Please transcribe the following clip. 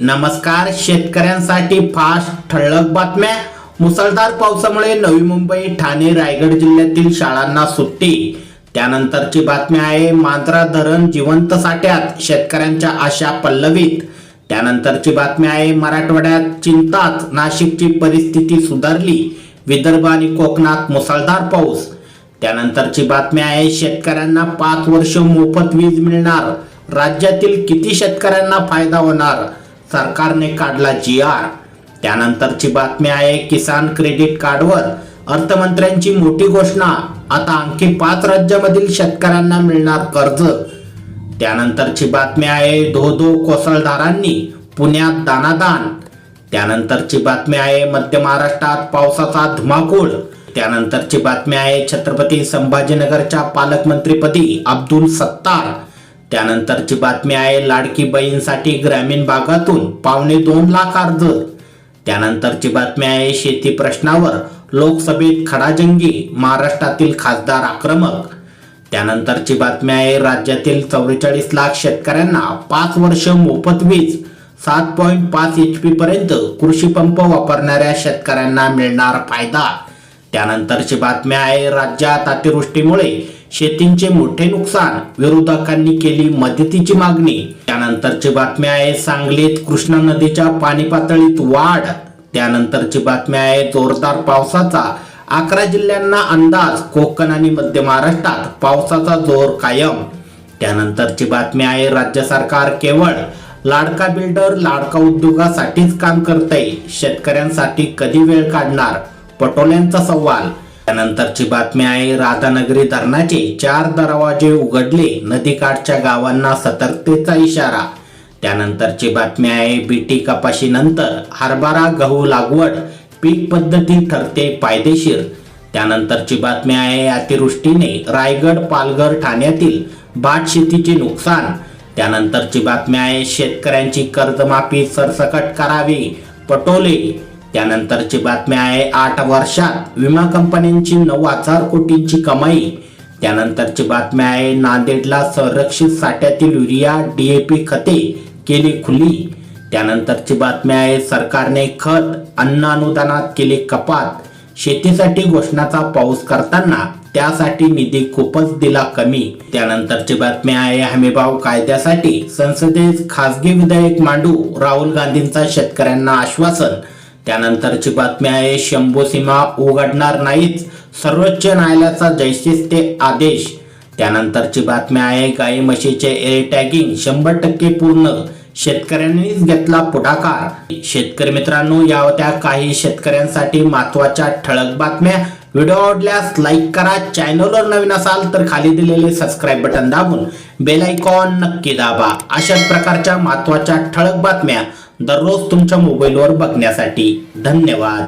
नमस्कार शेतकऱ्यांसाठी फास्ट ठळक बातम्या. मुसळधार पावसामुळे नवी मुंबई ठाणे रायगड जिल्ह्यातील शाळांना सुट्टी. त्यानंतरची बातमी आहे मांजरा धरण जिवंत साठ्यात शेतकऱ्यांच्या आशा पल्लवीत. त्यानंतरची बातमी आहे मराठवाड्यात चिंताच नाशिकची परिस्थिती सुधारली. विदर्भ आणि कोकणात मुसळधार पाऊस. त्यानंतरची बातमी आहे शेतकऱ्यांना पाच वर्ष मोफत वीज मिळणार. राज्यातील किती शेतकऱ्यांना फायदा होणार? सरकारने काढला जी आर त्यानंतरची बातमी आहे किसान क्रेडिट कार्डवर. अर्थमंत्र्यांची मोठी घोषणा. आता आणखी पाच राज्यामधील शेतकऱ्यांना मिळणार कर्ज. त्यानंतरची बातमी आहे धो धो कोसळधारांनी पुण्यात दानादान. त्यानंतरची बातमी आहे मध्य महाराष्ट्रात पावसाचा धुमाकूळ. त्यानंतरची बातमी आहे छत्रपती संभाजीनगरच्या पालकमंत्रीपदी अब्दुल सत्तार. त्यानंतरची बातमी आहे लाडकी बहीणसाठी ग्रामीण भागातून पावणे दोन लाख अर्ज. त्यानंतरची बातमी आहे शेती प्रश्नावर लोकसभेत खडाजंगी महाराष्ट्रातील खासदार आक्रमक. त्यानंतरची बातमी आहे राज्यातील चव्वेचाळीस लाख शेतकऱ्यांना पाच वर्ष मोफत वीज सात पॉईंट पाच एच पी पर्यंत कृषी पंप वापरणाऱ्या शेतकऱ्यांना मिळणार फायदा. त्यानंतरची बातम्या आहे राज्यात अतिवृष्टीमुळे शेतींचे मोठे नुकसान विरोधकांनी केली मदतीची मागणी. त्यानंतरची बातम्या आहे सांगलीत कृष्णा नदीच्या पाणी पातळीत वाढ. त्यानंतरची बातम्या आहे जोरदार पावसाचा अकरा जिल्ह्यांना अंदाज कोकण आणि मध्य महाराष्ट्रात पावसाचा जोर कायम. त्यानंतरची बातमी आहे राज्य सरकार केवळ लाडका बिल्डर लाडका उद्योगासाठीच काम करतंय. शेतकऱ्यांसाठी कधी वेळ काढणार? पटोल्यांचा सवाल. त्यानंतरची बातमी आहे राधानगरी धरणाचे चार दरवाजे उघडले नदीकाठच्या गावांना सतर्कतेचा इशारा. त्यानंतरची बातमी आहे बीटी कपाशीनंतर हरभरा गहू लागवड पीक पद्धती ठरते फायदेशीर. त्यानंतरची बातमी आहे अतिवृष्टीने रायगड पालघर ठाण्यातील भात शेतीचे नुकसान. त्यानंतरची बातमी आहे शेतकऱ्यांची कर्जमाफी सरसकट करावी पटोले. त्यानंतरची बातमी आहे आठ वर्षात विमा कंपन्यांची नऊ हजार कोटींची कमाई. त्यानंतरची बातमी आहे नांदेडला संरक्षित साठ्यातील युरिया डीएपी खते केली खुली. त्यानंतरची बातमी आहे सरकारने खत अन्न अनुदानात केली कपात. शेतीसाठी घोषणाचा पाऊस करताना त्यासाठी निधी खूपच दिला कमी. त्यानंतरची बातमी आहे हमीभाव कायद्यासाठी संसदेत खासगी विधेयक मांडू राहुल गांधींचा शेतकऱ्यांना आश्वासन. त्यानंतरची बातमी आहे शंभू सीमा उघडणार नाहीच सर्वोच्च न्यायालयाचा जैसेच ते आदेश. त्यानंतरची बातमी आहे गाई म्हशीचे एअर टॅगिंग शंभर टक्के पूर्ण. शेतकऱ्यांनीच घेतला पुढाकार. शेतकरी मित्रांनो या होत्या काही शेतकऱ्यांसाठी महत्त्वाच्या ठळक बातम्या. व्हिडिओ आवडल्यास लाईक करा. चॅनलवर नवीन असाल तर खाली दिलेले सबस्क्राईब बटन दाबून बेल आयकॉन नक्की दाबा. अशाच प्रकारच्या महत्त्वाच्या ठळक बातम्या. दररोज तुमच्या मोबाईलवर बघण्यासाठी धन्यवाद.